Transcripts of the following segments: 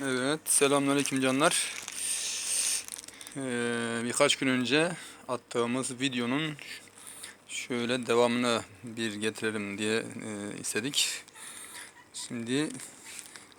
Evet, selamünaleyküm canlar. Ee, birkaç gün önce attığımız videonun şöyle devamını bir getirelim diye e, istedik. Şimdi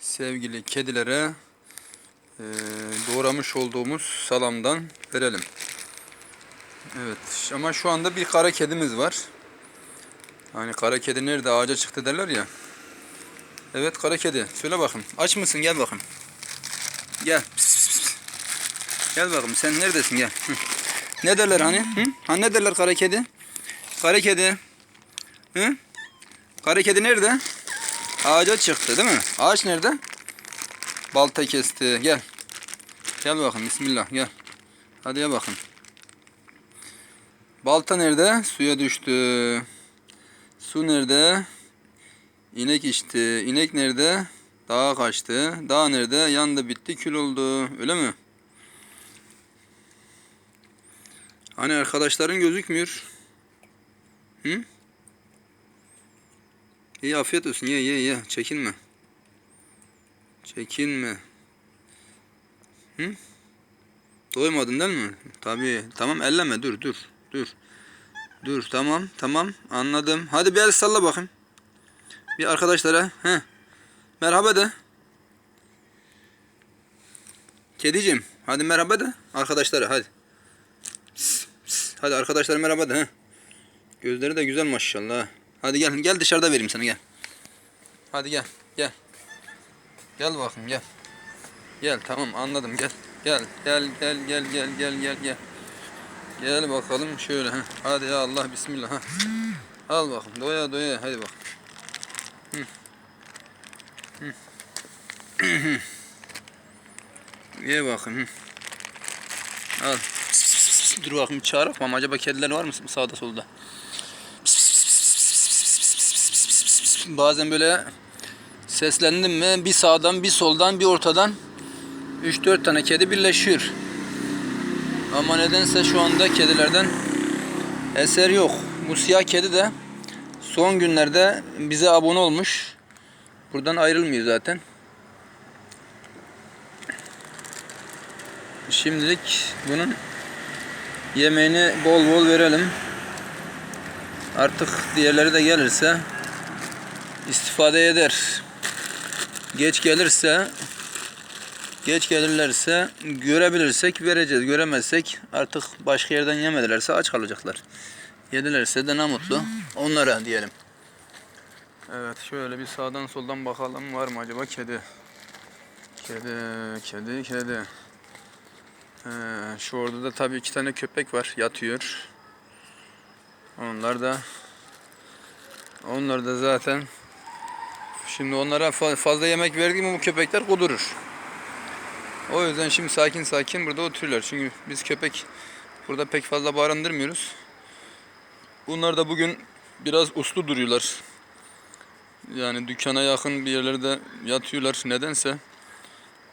sevgili kedilere e, doğramış olduğumuz salamdan verelim. Evet, ama şu anda bir kara kedimiz var. Hani kara kedi nerede ağaca çıktı derler ya. Evet kara kedi. Söyle bakayım. Aç mısın? Gel bakayım. Gel. Gel bakayım. Sen neredesin? Gel. Ne derler hani? Hı? Ha ne derler kara kedi? Kara kedi. Hı? Kara kedi nerede? Ağaca çıktı değil mi? Ağaç nerede? Balta kesti. Gel. Gel bakayım. Bismillah. Gel. Hadi ya bakın. Balta nerede? Suya düştü. Su nerede? İnek içti. İnek nerede? Dağa kaçtı. Dağ nerede? Yandı bitti kül oldu. Öyle mi? Hani arkadaşların gözükmüyor. Hı? İyi afiyet olsun. Ye ye ye. Çekinme. Çekinme. Hı? Doymadın değil mi? Tabii. Tamam elleme. Dur dur. Dur. Dur tamam tamam anladım. Hadi bir el salla bakayım. Bir arkadaşlara. He. Merhaba de. Kedicim. Hadi merhaba de. Arkadaşlara hadi. Hadi arkadaşlara merhaba de. He. Gözleri de güzel maşallah. Hadi gel. Gel dışarıda vereyim sana gel. Hadi gel. Gel. Gel bakayım gel. Gel tamam anladım gel. Gel gel gel gel gel gel gel gel. Gel bakalım şöyle. Heh. Hadi ya Allah bismillah. Heh. Al bakayım doya doya hadi bak. Ye bakın. Al. Dur bakayım çağırak? Acaba kediler var mı sağda solda? Bazen böyle seslendim mi bir sağdan bir soldan bir ortadan 3-4 tane kedi birleşiyor. Ama nedense şu anda kedilerden eser yok. Bu siyah kedi de son günlerde bize abone olmuş. Buradan ayrılmıyor zaten. Şimdilik bunun yemeğini bol bol verelim. Artık diğerleri de gelirse istifade eder. Geç gelirse geç gelirlerse görebilirsek vereceğiz. Göremezsek artık başka yerden yemedilerse aç kalacaklar. Yedilerse de ne mutlu onlara diyelim. Evet şöyle bir sağdan soldan bakalım var mı acaba kedi? Kedi, kedi, kedi. Ee, şu orada da tabii iki tane köpek var yatıyor. Onlar da onlar da zaten şimdi onlara fa- fazla yemek verdiğim bu köpekler kudurur. O yüzden şimdi sakin sakin burada oturuyorlar. Çünkü biz köpek burada pek fazla barındırmıyoruz. Bunlar da bugün biraz uslu duruyorlar. Yani dükkana yakın bir yerlerde yatıyorlar nedense.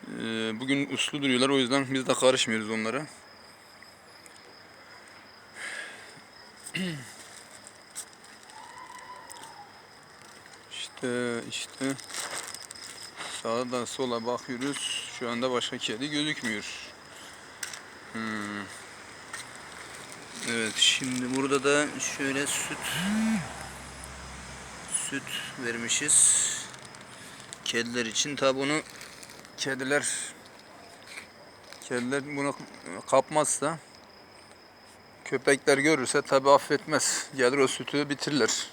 Ee, bugün uslu duruyorlar o yüzden biz de karışmıyoruz onlara. İşte işte sağa da sola bakıyoruz. Şu anda başka kedi gözükmüyor. Hmm. Evet şimdi burada da şöyle süt süt vermişiz. Kediler için tabi bunu kediler kediler bunu kapmazsa köpekler görürse tabi affetmez. Gelir o sütü bitirirler.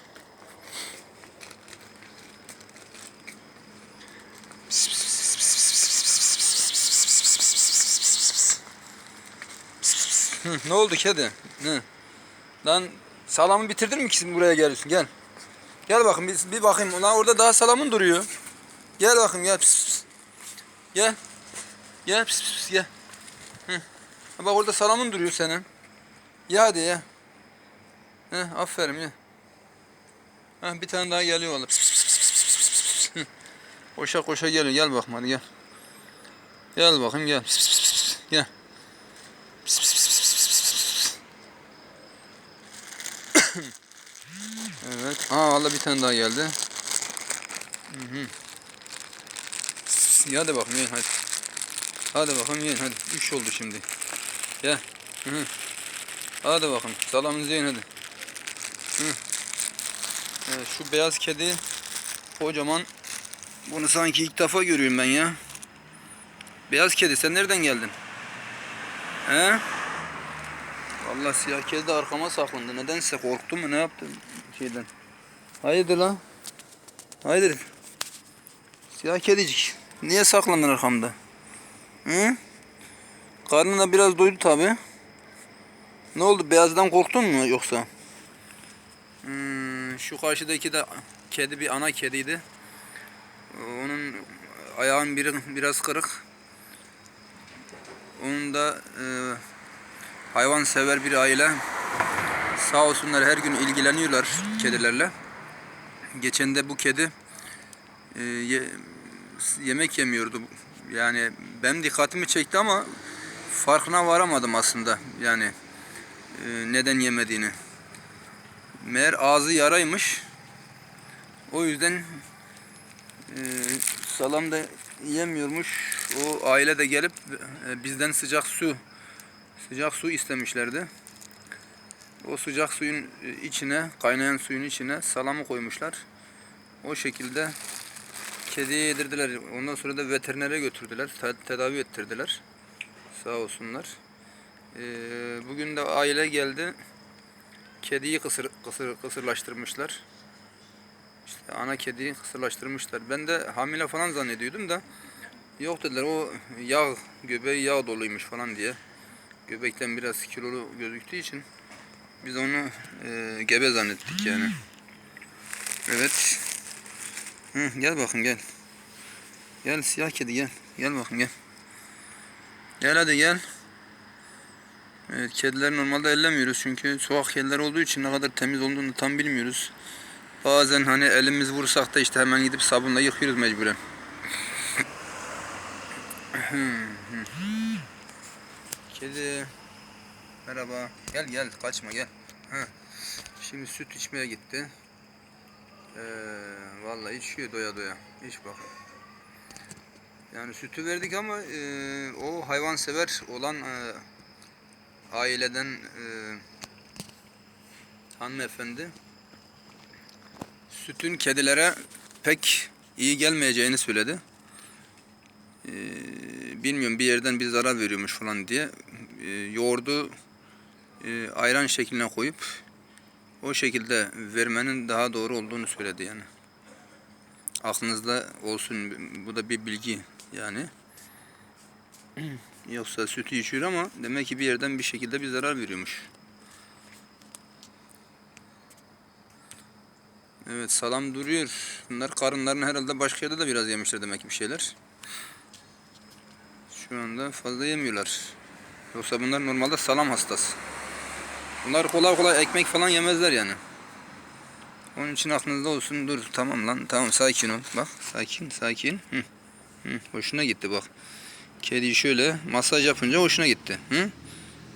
Hı, ne oldu kedi? Ne? Lan salamı bitirdin mi ki buraya geliyorsun? Gel. Gel bakın bir, bir bakayım. Lan orada daha salamın duruyor. Gel bakayım gel. Pis, pis. Gel. Gel pis pis gel. Hı. Bak orada salamın duruyor senin. Ya hadi ya. Heh, aferin ya. Heh, bir tane daha geliyor valla. Koşa koşa geliyor. Gel bakayım hadi gel. Gel bakayım gel. Pis, pis, pis, pis. Gel. Pis, pis, pis, pis, pis, pis. Evet. Ha valla bir tane daha geldi. Hı hı. Pis. Hadi bakalım yiyin hadi. Hadi bakalım yiyin hadi. Üç oldu şimdi. Gel. -hı. Hadi bakalım. Salamınızı yiyin hadi. Hı. Evet, şu beyaz kedi kocaman. Bunu sanki ilk defa görüyorum ben ya. Beyaz kedi sen nereden geldin? He? Vallahi siyah kedi de arkama saklandı. Nedense korktu mu ne yaptı şeyden. Hayırdır lan? Hayırdır? Siyah kedicik. Niye saklandın arkamda? Hı? Karnın biraz doydu tabi. Ne oldu? Beyazdan korktun mu yoksa? Hmm, şu karşıdaki de kedi bir ana kediydi. Onun ayağın biri biraz kırık. Onun da e, hayvan sever bir aile. Sağ olsunlar her gün ilgileniyorlar kedilerle. Geçen de bu kedi e, yemek yemiyordu. Yani benim dikkatimi çekti ama farkına varamadım aslında. Yani e, neden yemediğini. Meğer ağzı yaraymış. O yüzden e, salam da yemiyormuş. O aile de gelip e, bizden sıcak su sıcak su istemişlerdi. O sıcak suyun e, içine, kaynayan suyun içine salamı koymuşlar. O şekilde kediye yedirdiler. Ondan sonra da veterinere götürdüler. te- tedavi ettirdiler. Sağ olsunlar. Ee, bugün de aile geldi. Kediyi kısır, kısır, kısırlaştırmışlar. İşte ana kediyi kısırlaştırmışlar. Ben de hamile falan zannediyordum da yok dediler o yağ, göbeği yağ doluymuş falan diye. Göbekten biraz kilolu gözüktüğü için biz onu e, gebe zannettik yani. Evet. Hı, gel bakın gel. Gel siyah kedi gel. Gel bakın gel. Gel hadi gel. Evet kedileri normalde ellemiyoruz çünkü sokak kediler olduğu için ne kadar temiz olduğunu tam bilmiyoruz. Bazen hani elimiz vursak da işte hemen gidip sabunla yıkıyoruz mecburen. Kedi. Merhaba. Gel gel kaçma gel. Ha. Şimdi süt içmeye gitti. Ee, vallahi içiyor doya doya. İç bak. Yani sütü verdik ama e, o hayvansever olan e, aileden e, hanımefendi sütün kedilere pek iyi gelmeyeceğini söyledi. E, bilmiyorum bir yerden bir zarar veriyormuş falan diye e, yoğurdu e, ayran şekline koyup o şekilde vermenin daha doğru olduğunu söyledi yani. Aklınızda olsun bu da bir bilgi yani. Yoksa sütü içiyor ama demek ki bir yerden bir şekilde bir zarar veriyormuş. Evet salam duruyor. Bunlar karınlarını herhalde başka yerde de biraz yemişler demek bir şeyler. Şu anda fazla yemiyorlar. Yoksa bunlar normalde salam hastası. Bunlar kolay kolay ekmek falan yemezler yani. Onun için aklınızda olsun. Dur tamam lan. Tamam sakin ol. Bak sakin sakin. Hı. Hı. Hoşuna gitti bak. Kedi şöyle masaj yapınca hoşuna gitti. Hı?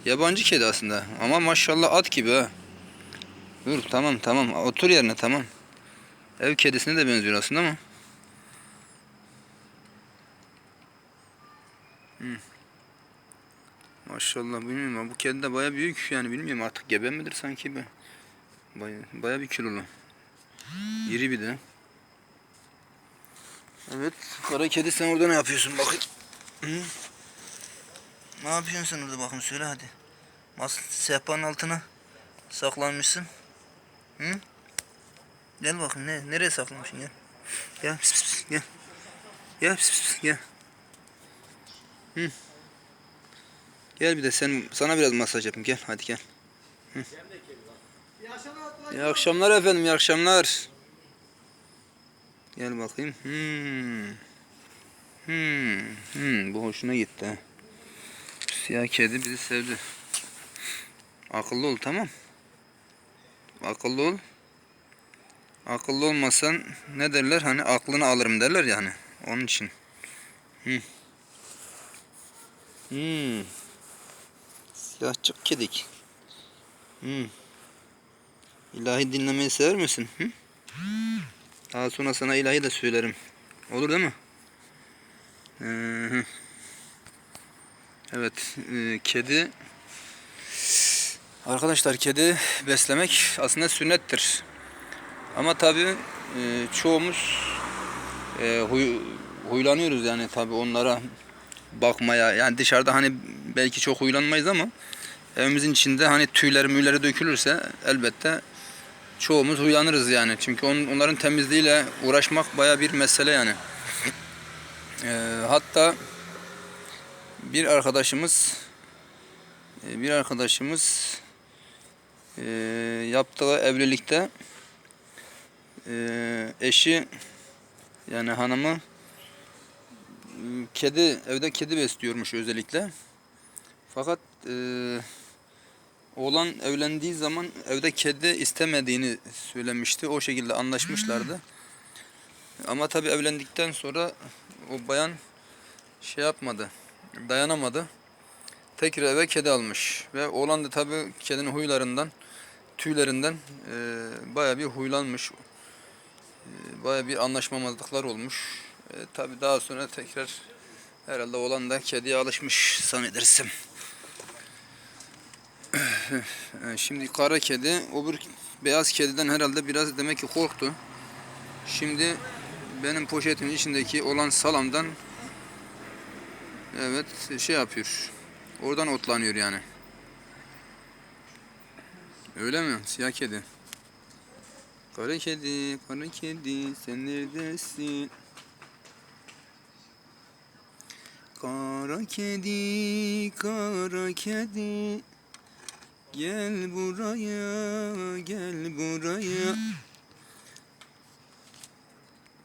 Yabancı kedi aslında. Ama maşallah at gibi ha. Dur tamam tamam. Otur yerine tamam. Ev kedisine de benziyor aslında ama. Hı. Maşallah bilmiyorum ama bu kedi de baya büyük yani bilmiyorum artık gebe midir sanki be. Baya, baya bir kilolu. İri bir de. Evet kara kedi sen orada ne yapıyorsun bakayım. Hı? Ne yapıyorsun sen orada bakayım söyle hadi. Mas sehpanın altına saklanmışsın. Hı? Gel bakayım ne nereye saklanmışsın gel. Gel pis pis gel. Gel pis pis, gel. Hı. Gel bir de sen sana biraz masaj yapayım gel hadi gel. Hı. İyi akşamlar efendim iyi akşamlar. Gel bakayım. Hmm. Hmm. Hmm. Bu hoşuna gitti. Siyah kedi bizi sevdi. Akıllı ol tamam. Akıllı ol. Akıllı olmasan ne derler hani aklını alırım derler yani. Onun için. Hmm. Hmm. Siyahçık kedik. Hmm. İlahi dinlemeyi sever misin? Hı? Daha sonra sana ilahi de söylerim. Olur değil mi? Ee, Evet, e, kedi Arkadaşlar kedi beslemek aslında sünnettir. Ama tabii e, çoğumuz e, huy, huylanıyoruz yani tabii onlara bakmaya. Yani dışarıda hani belki çok huylanmayız ama evimizin içinde hani tüyleri müyleri dökülürse elbette çoğumuz huylanırız yani. Çünkü on, onların temizliğiyle uğraşmak baya bir mesele yani. E, hatta bir arkadaşımız e, bir arkadaşımız e, yaptığı evlilikte e, eşi yani hanımı e, kedi evde kedi besliyormuş özellikle. Fakat e, oğlan evlendiği zaman evde kedi istemediğini söylemişti. O şekilde anlaşmışlardı. Ama tabii evlendikten sonra o bayan şey yapmadı. Dayanamadı. Tekrar eve kedi almış. Ve oğlan da tabii kedinin huylarından, tüylerinden e, baya bir huylanmış. E, baya bir anlaşmamazlıklar olmuş. E, tabii daha sonra tekrar herhalde oğlan da kediye alışmış zannedersem. E, Şimdi kara kedi, öbür beyaz kediden herhalde biraz demek ki korktu. Şimdi benim poşetimin içindeki olan salamdan evet şey yapıyor. Oradan otlanıyor yani. Öyle mi? Siyah kedi. Kara kedi, kara kedi, sen neredesin? Kara kedi, kara kedi, gel buraya, gel buraya.